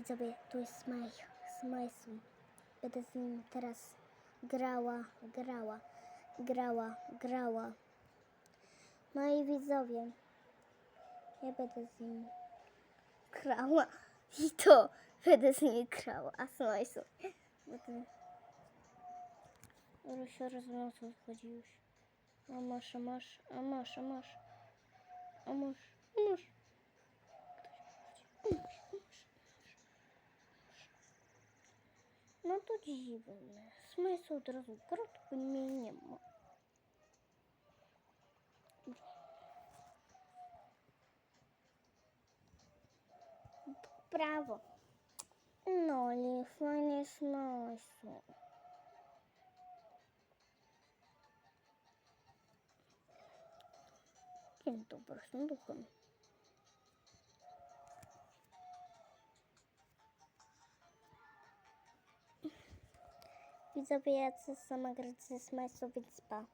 Widzowie, tu jest Smaj, Smajsu. Będę z nim teraz grała, grała, grała, grała. No i widzowie, ja będę z nim grała. I to będę z nim grała, a Smajsu. Będę... Rusio rozmocą wchodzi już. A masz, a masz, a masz, a masz. A masz, a masz. Ну тут дивно. Смысл одразу коротко мінімум. Право. Нолі, фані сносу. Кінь добре, просто духом. Widzowie, ja sama grać ze Smajsą, więc pa.